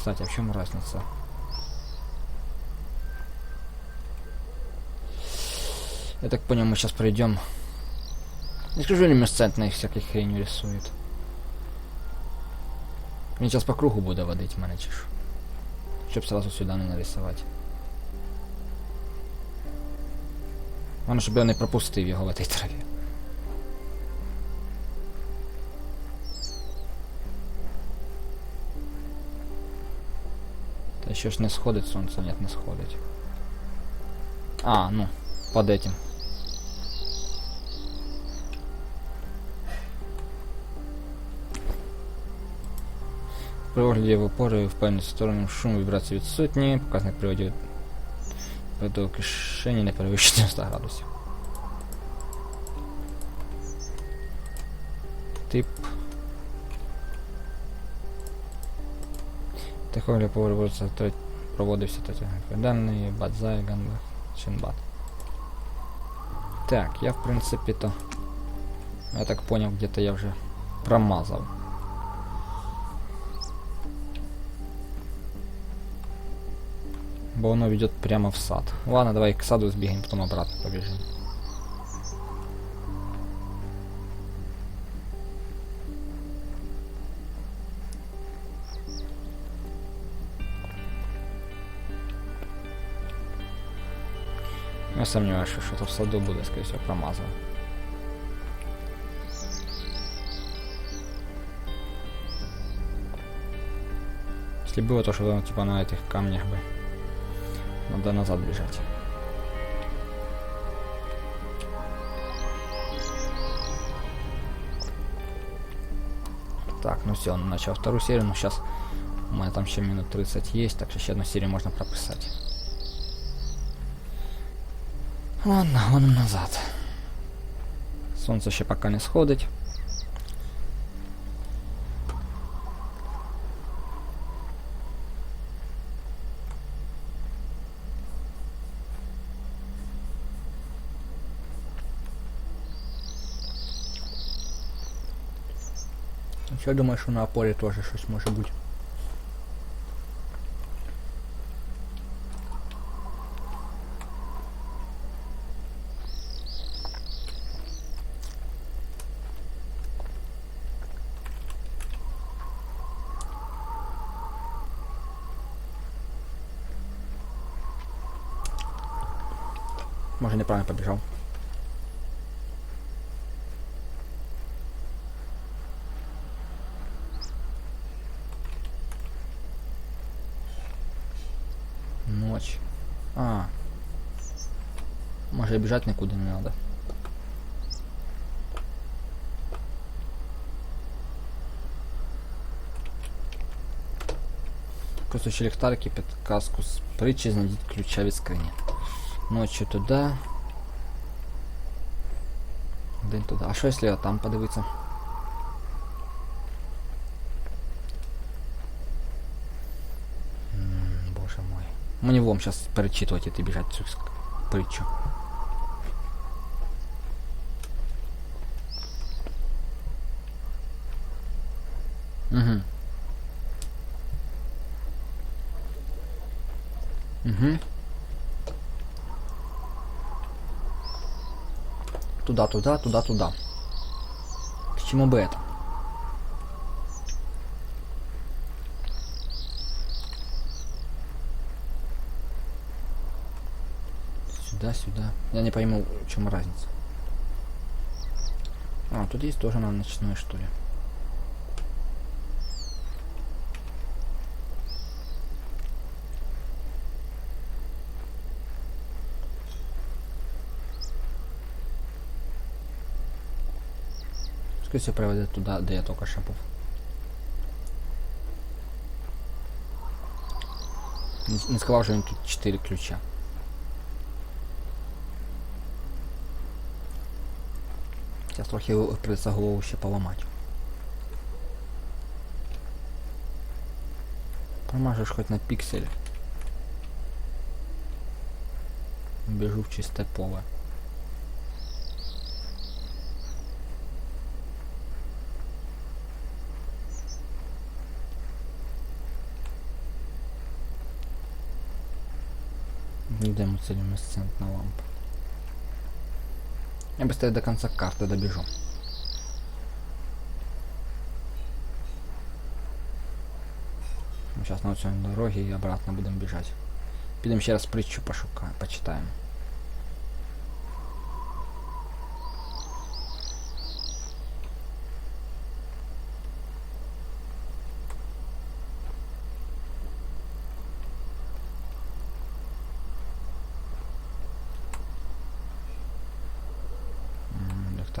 кстати, а в чем разница? Я так понял, мы сейчас пройдем. Не скажу, люмесцентные всяких хрень рисует. Він сейчас по кругу буде водить мене чи що. Щоб сразу сюди не нарисувати. Воно, щоб я не пропустив його в цій траві. Та ще ж не сходить сонце, нет, не сходить. А, ну, под этим. При огляді в опори в певну сторону шум вібрації відсутні, показник приводів до кишені не перевищує 90 градусів. Тип. Тихогляд проводився проводився даний, бадзай, ганба, чинбат. Так, я в принципі то. Я так понял, где-то я вже промазав. Бо оно ведет прямо в сад. Ладно, давай к саду сбегаем, потом обратно побежим. Я сомневаюсь, что что-то в саду буде, скорее всего, промазал. Если было то, что типа на этих камнях бы. Надо назад бежать. Так, ну все, он начал вторую серию, но сейчас у меня там еще минут 30 есть, так что еще одну серию можно прописать. Ладно, вон назад. Сонце ще пока не сходить. Я думаю, що на опорі теж щось може бути. Може неправильно побіжав. Ночь. А. Може бежать никуда не надо. Кусочі ліхтарики під казку з притчі знайдіть ключа від скрині. Ночі туди. День туди. А що якщо я там подивитися? М, Боже мой. Мені вам сейчас перечитувати і біжать цю ск- притчу. Угу. Угу. Туда, туда, туда, туда. К чему бы это? Сюда, сюда. Я не пойму, в чем разница. А, тут есть тоже на ночной, что ли. Скорее всего, проводят туда, где я только что был. Не, сказал, что тут 4 ключа. Сейчас трохи придется голову ще поламати. Промажеш хоть на пиксель. Бежу в чисте поле. Йдемо це люмесцентна лампа. Я быстрее до конца карты добежу. Сейчас на цій дорогі і обратно будемо біжати. Підемо ще раз притчу пошукаємо, почитаємо.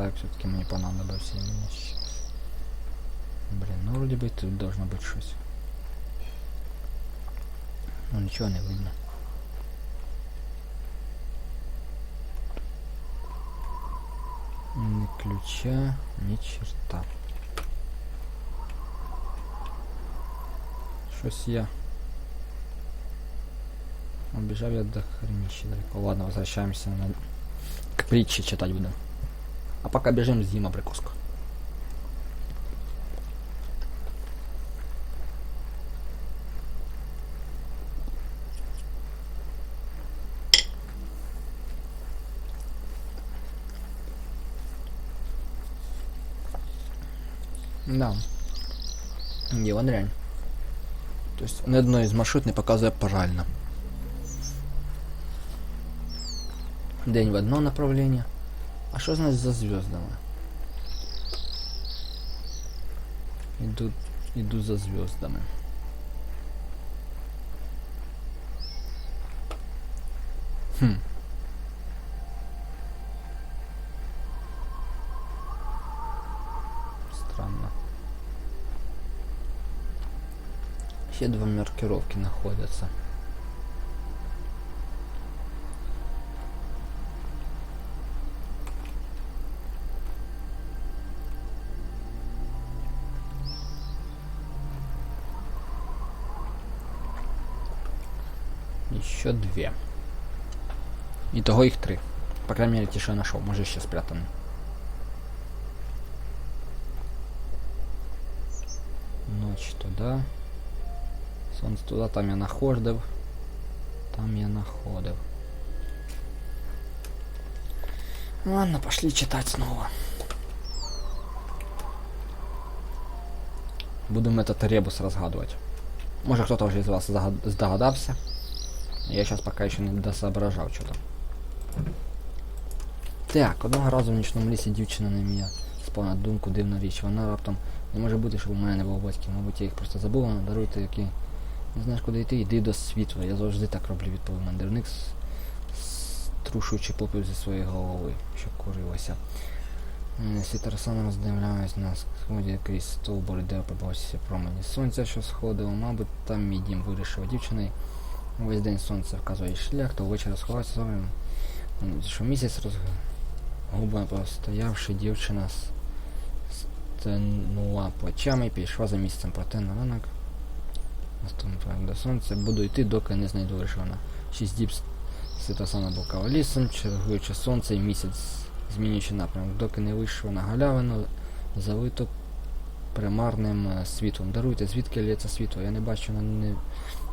М, Ліхтарик все-таки мені понадобився іменно сейчас. Блин, ну вроде бы тут должно быть щось. Ну ничего не видно. Ни ключа, ни черта. Щось я. Убежал я до хренища далеко. Ладно, возвращаемся на... к притче читать будем. А пока бежим с Дима Брикоско. Да. Діва дрянь. Тобто ні одної з маршрут не показує правильно. День в одно направление. А що значить за звездами? Иду, иду за звездами. Хм. Странно. Ще два маркировки находятся. Еще две. Итого их три. По крайней мере, те, что нашел. Может, еще спрятаны. Ночь туда. Сонце туда, там я находив. Там я находив. Ладно, пошли читать снова. Будем этот ребус разгадывать. Может кто-то уже из вас здогадався. Я сейчас пока еще не досоображав что-то. Так, одного разу в нічному лісі дівчина на ім'я спав на думку дивна річ. Вона раптом не може бути, щоб у мене не було батьків. Мабуть, я їх просто забула, даруйте, які. Не знаєш, куди йти, йди до світла. Я завжди так роблю, відповів мандрівник, струшуючи попіл зі своєї голови, що курилося. Тарасани роздивлялись на сході крізь стовбури, де побачився промені сонця, що сходило. Мабуть, там мій дім вирішив дівчини. Весь день сонце вказує шлях, то ввечері сховається зовсім. Що місяць розгублено постоявши, дівчина стенула плечами і пішла за місцем, проте на ранок до сонця. Буду йти, доки не знайду вирішена. Шість діб Святосана блукала лісом, чергуючи сонце і місяць, змінюючи напрямок, доки не вийшов на галявину, залито примарним е, світлом. Даруйте, звідки лється світло? Я не бачу на не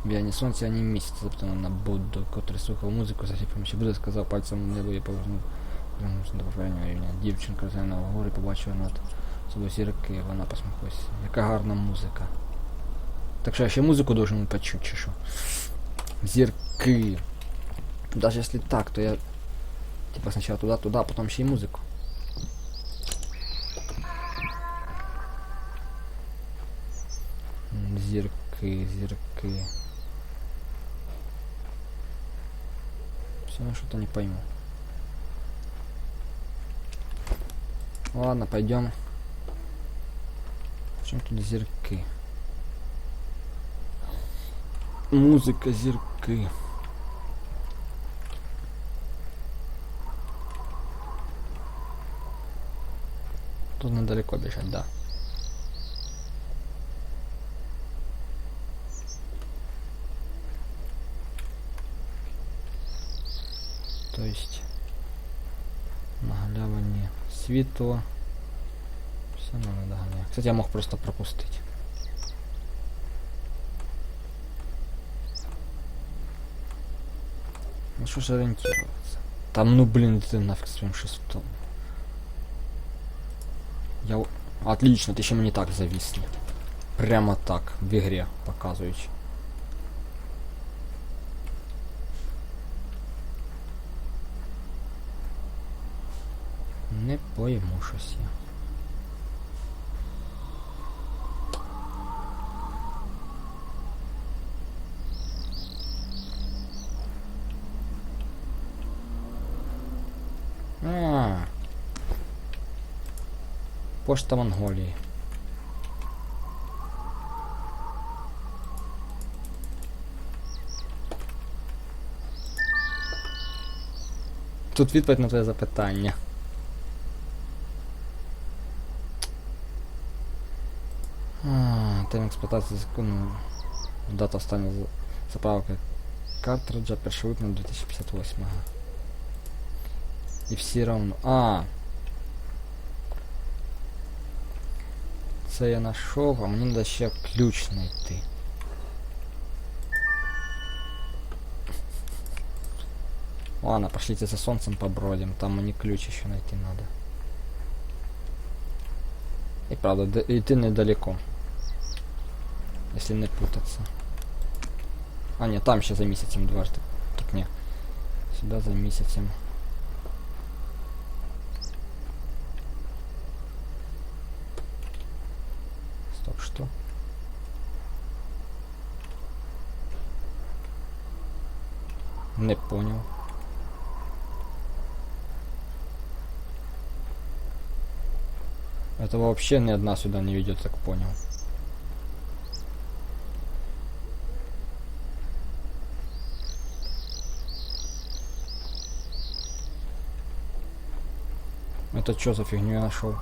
біля ні сонця, ані місяця, запитано на Будду, котрий слухав музику, захліпом ще буде, сказав пальцем в небо і повернув до попереднього рівня. Дівчинка розглянула вгору і побачила над собою зірки, вона посміхалась. Яка гарна музика. Так що я ще музику должен почути, чи що? Зірки. Даже если так, то я типа сначала туда-туда, потом ще й музику. Зірки, зірки. Все, что-то не пойму. Ладно, пойдем. Чем тут зірки? Музыка, зірки. Тут недалеко бежать, да. світло. Все надо доганяти. Кстати, я мог просто пропустить. что же ориентироваться? Там, ну блин, ты нафиг своим шестом. Я... у- Отлично, ты ще мені так зависни. Прямо так, в ігрі показуючи. Не пойму щось я. А. Пошта Монголії. Тут відповідь на твоє запитання. експлуатації закону. Дата остання за- заправки картриджа 1 липня 2058. І всі равно. А. Це я знайшов, а мені треба ще ключ знайти. Ладно, пошлите за солнцем побродим, там мне ключ еще найти надо. И правда, д- идти недалеко. Если не путаться. А, нет, там еще за месяцем дважды. Так не. Сюда за месяцем. Стоп, что? Не понял. Это вообще ни одна сюда не ведет, так понял. Это что за фигню я нашел?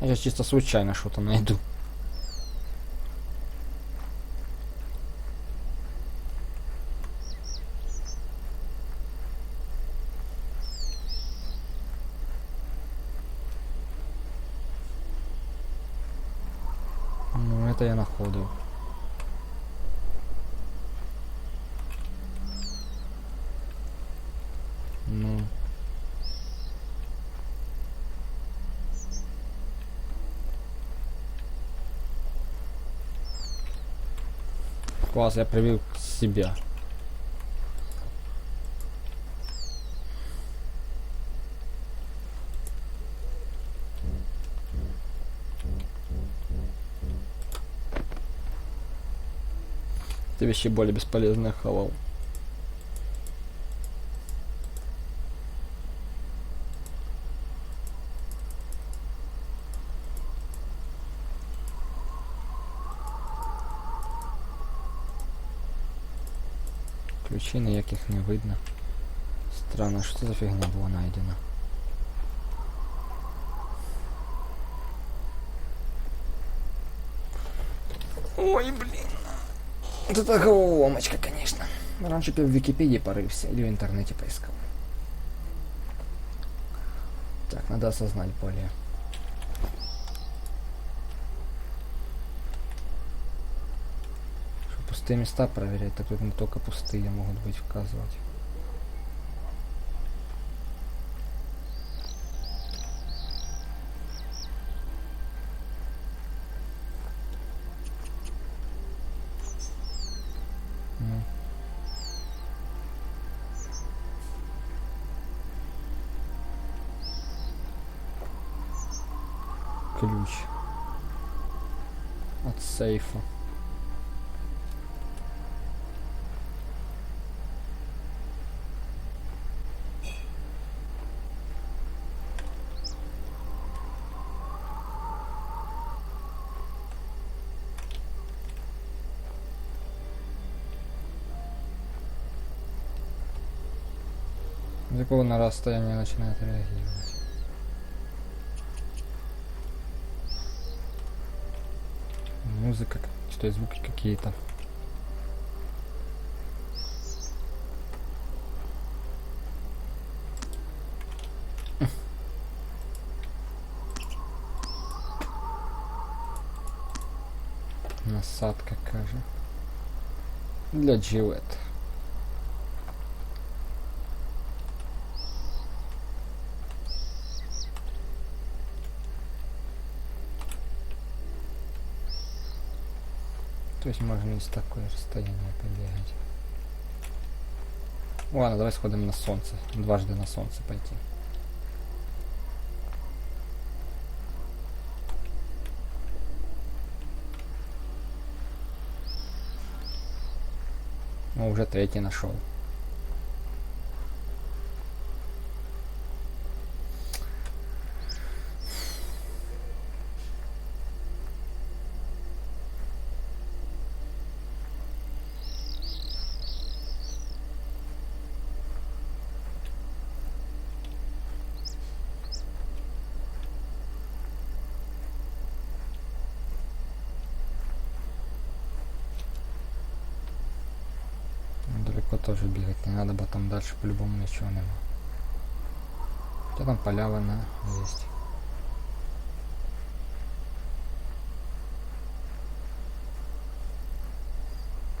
Я чисто случайно что-то найду. Ну, это я находил. Ну. Класс, я привил себя. Ты вещи более бесполезные хавал. Ключей ніяких не видно. Странно, це за фігня була найдена. Ой, блин. Это такая головоломочка, конечно. Раньше я в Википедии порылся или в интернете поискал. Так, надо осознать более. Что пустые места проверять, так тут не только пустые могут быть вказывать. Ключ. От сейфа. Какого на расстояние начинает реагировать? Музыка, что звуки какие-то. Насадка каже. Для Джилет. То есть можно из такое расстояние побегать. Ладно, давай сходим на солнце. Дважды на солнце пойти. Ну, уже третий нашел. Далеко тоже бегать не надо, бо там дальше по-любому ничего нема. Хотя там полява на есть.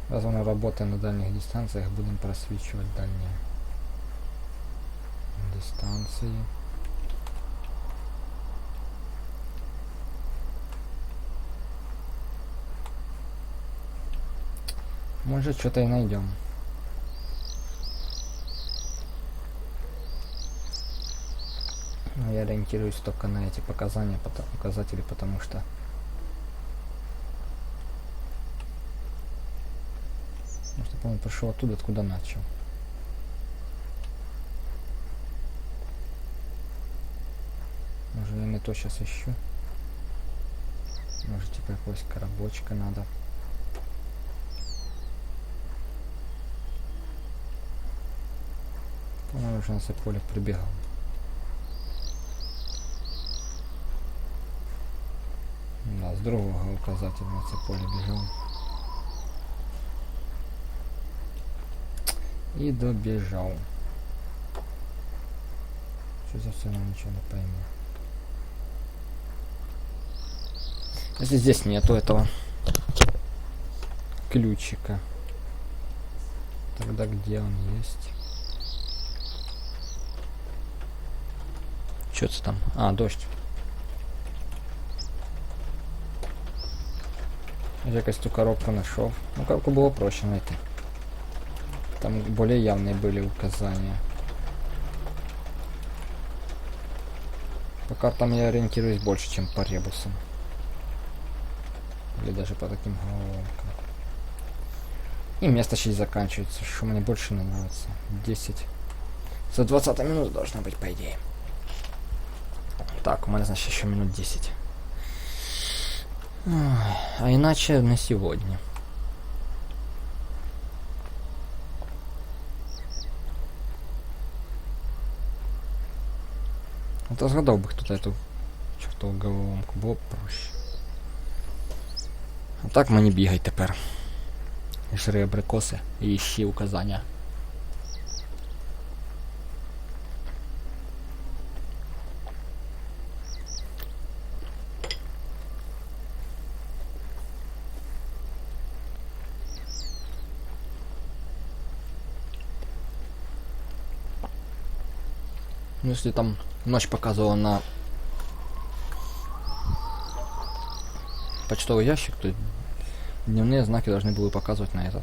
Раз вона работает на дальних дистанциях, будем просвечивать дальние дистанции. Может что-то и найдем. Но я ориентируюсь только на эти показания, показатели, потому что Потому что, по-моему, пришел оттуда, откуда начал. Может, я не то сейчас ищу. Может, типа какой-то коробочка надо. По-моему, уже на поле прибегал. Да, с другого указателя на це поле бежал. И добежал. Что за все равно ничего не пойму. Если здесь нету этого ключика, тогда где он есть? Что это там? А, дождь. Я якось цю коробку знайшов. Ну, коробку було проще знайти. Там более явные были указания. По картам я ориентируюсь больше, чем по ребусам. Или даже по таким головоломкам. И место сейчас заканчивается, что мне больше не нравится. 10. За 20 минут должно быть, по идее. Так, у меня, значит, еще минут 10. А иначе на сегодня. Это згадав би хто эту чортову головоломку, було б проще. А так мені бігай тепер. І Жри абрикоси і ищи указання. Ну, если там ночь показывала на почтовый ящик, то дневные знаки должны были показывать на этот.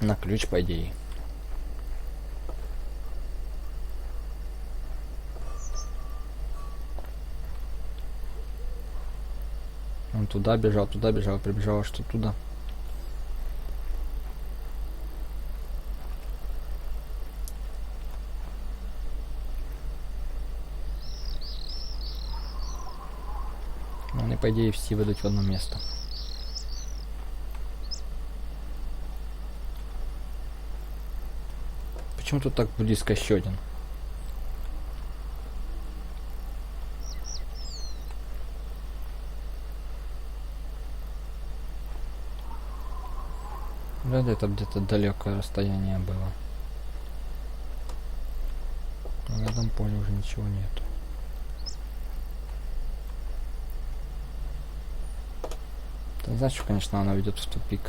На ключ, по идее. Туда бежал, туда бежал, прибежал тут туда. Они, по идее, все выйдут в одно место. Почему тут так близко еще один? Вряд ли это где-то далекое расстояние было. На этом поле уже ничего нету. Что, конечно, она ведет в тупик.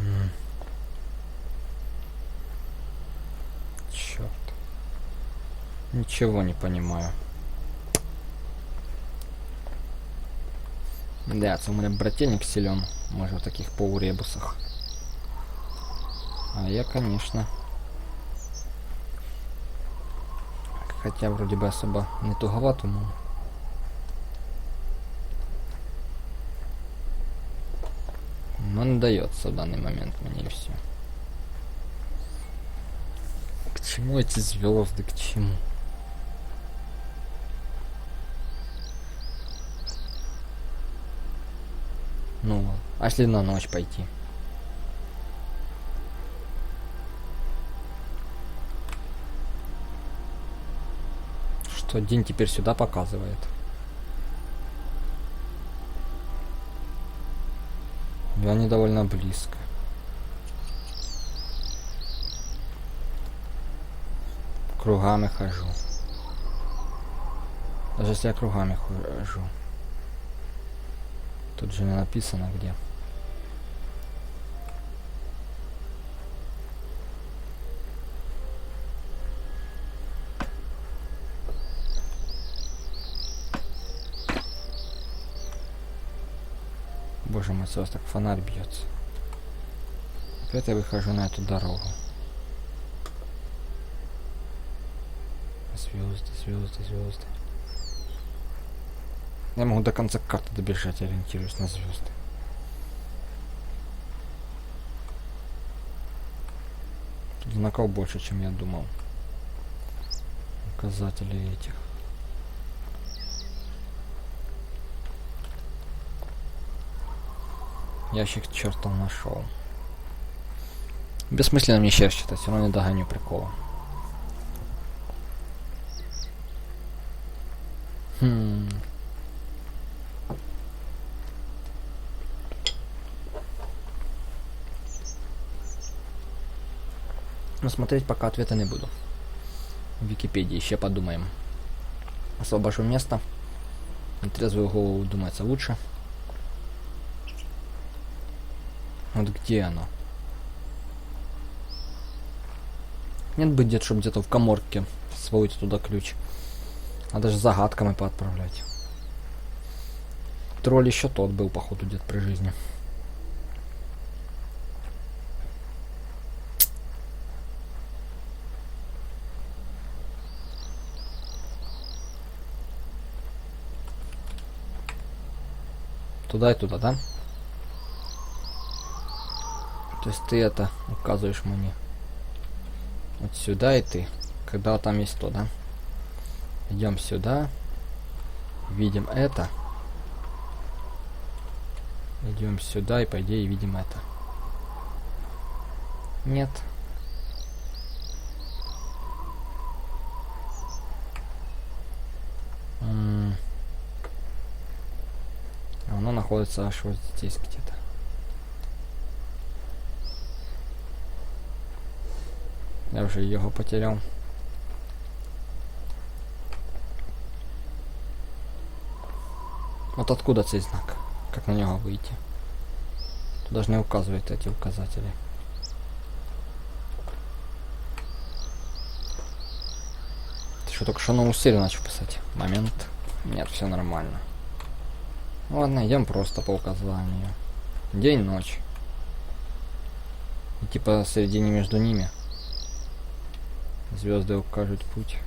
М. Черт. Ничего не понимаю. Да, у мене брательник силен, може в таких полуребусах. А я, конечно. Хотя вроде бы особо не туговатому. Но не дается в данный момент мне и все. К чему эти звезды, к чему? Ну, а если на ночь пойти? Что день теперь сюда показывает? И они довольно близко. Кругами хожу. Даже если я кругами хожу. Тут же не написано где. Боже мой, сейчас так фонарь бьется. Опять я выхожу на эту дорогу. Звезды, звезды, звезды. Я могу до конца карты добежать, ориентируюсь на звезды. Тут знаков больше, чем я думал. Указатели этих. Ящик чертов нашел. Бессмысленно мне сейчас читать, все равно не догоню прикола. Хм. Но смотреть пока ответа не буду. В Википедии еще подумаем. Освобожу место. Трезвую голову думается лучше. Вот где оно? Нет бы где-то, чтобы где-то в коморке сводить туда ключ. А даже загадками поотправлять. Тролль еще тот был, походу, где-то при жизни. Туда и туда, да? То есть ты это указываешь мне. Вот сюда и ты. Когда там есть то, да? Идем сюда. Видим это. Идем сюда и по идее видим это. Нет. М. Оно находится аж вот здесь где-то. Я вже його потеряв. Вот откуда цей знак? Как на него выйти? Тут даже не указывают эти указатели. Ты что, только что новую серию начал писать? Момент. Нет, все нормально. Ладно, идем просто по указанию. День-ночь. И типа середине между ними. Звезды укажут путь.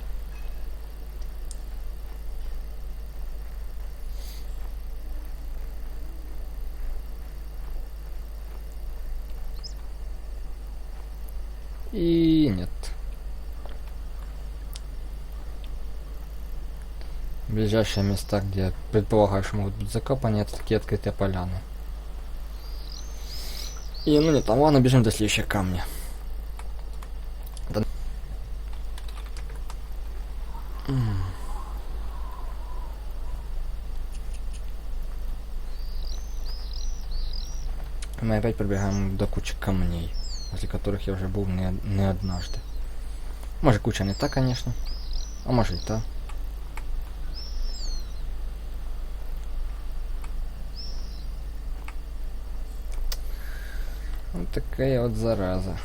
И нет. Ближайшие места, где предполагаешь могут быть закопаны, это такие открытые поляны. И ну не там, ладно, бежим до следующего камня. Мы опять прибегаем до кучи камней, возле которых я уже был не, не однажды. Может куча не та, конечно, а может и та. Вот такая вот зараза.